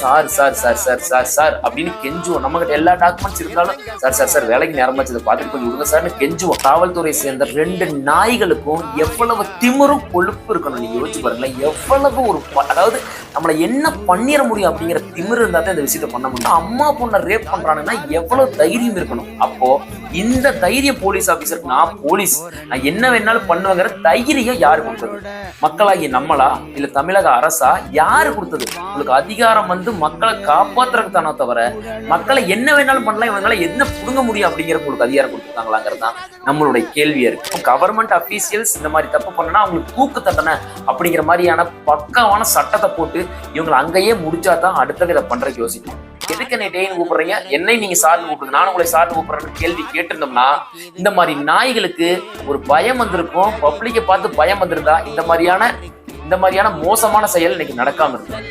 Sir sir sir sir sir sir அப்படின்னு கெஞ்சுவோம். நம்ம கிட்ட எல்லா டாக்குமெண்ட்ஸ் இருந்தாலும் சார் சார் சார் வேலைக்கு நேரமாச்சு இதை பார்த்துட்டு கொஞ்சம் விடுங்க சார்னு கெஞ்சுவோம். காவல்துறை சேர்ந்த ரெண்டு நாய்களுக்கும் எவ்வளவு திமிரும் கொழுப்பு இருக்கணும் நீங்க யோசிச்சு பாருங்களேன். எவ்வளவு ஒரு அதாவது நம்மளை என்ன பண்ணிட முடியும் அப்படிங்கிற திமிர் இருந்தால் தான் இந்த விஷயத்த பண்ண முடியும். அம்மா பொண்ணை ரேப் பண்ணுறாங்கன்னா எவ்வளவு தைரியம் இருக்கணும். அப்போ இந்த தைரிய போலீஸ் ஆஃபீஸர் நான் போலீஸ் நான் என்ன வேணாலும் பண்ணுவேங்கிற தைரியம் யாரு கொடுத்தது? மக்களாகிய நம்மளா இல்ல தமிழக அரசா யாரு கொடுத்தது? உங்களுக்கு அதிகாரம் வந்து மக்களை காப்பாத்துறதுக்கு தானே தவிர மக்களை என்ன வேணாலும் பண்ணலாம் இவங்களால என்ன புடுங்க முடியும் அப்படிங்கிற உங்களுக்கு அதிகாரம் கொடுத்துருக்காங்களாங்கிறது தான் நம்மளுடைய கேள்வியா இருக்கு. கவர்மெண்ட் அபிஷியல்ஸ் இந்த மாதிரி தப்பு பண்ணனா அவங்களுக்கு தூக்கு தண்டனை அப்படிங்கிற மாதிரியான பக்காவான சட்டத்தை போட்டு இவங்களை அங்கேயே முடிச்சா தான் அடுத்தது இதை பண்றதுக்கு யோசிக்கணும் எதுக்கு என்னை டெய்னு கூப்பிடுறீங்க? என்னை நீங்க சார்னு கூப்பிடுங்க நானும் உங்களை சார்னு கூப்பிடுறேன்னு கேள்வி கேட்டிருந்தோம்னா இந்த மாதிரி நாய்களுக்கு ஒரு பயம் வந்திருக்கும். பப்ளிக்கை பார்த்து பயம் வந்திருந்தா இந்த மாதிரியான இந்த மாதிரியான மோசமான செயல் இன்னைக்கு நடக்காம இருக்கும்.